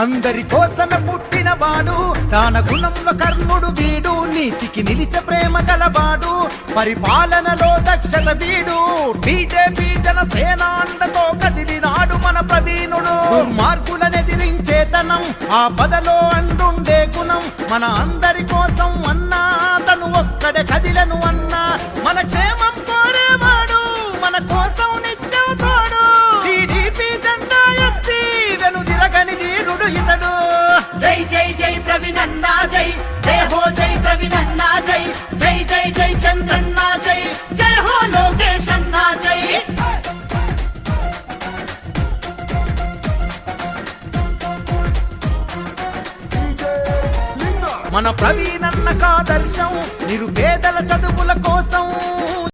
అందరి కోసమే పుట్టినవాడు దాన గుణంలో కర్ణుడు వీడు. నీతికి నిలిచ ప్రేమ కలవాడు. పరిపాలనలో దక్షత వీడు. బీజేపీ జనసేన అండతో కదిలినాడు మన ప్రవీణుడు. దుర్మార్గులనెదిరించేతనం ఆ పదలో అండుండే గుణం. మన అందరి కోసం అన్నా తను ఒక్కడే కదిలను అన్నా. జై జై జై ప్రవినన్నా జై. జై హో జై ప్రవినన్నా జై. జై జై జై చంద్రన్నా జై. జై హో లోకేష్ అన్నా జై. మన ప్రవీణన్న కాదర్శం నిరుపేదల చదువుల కోసం.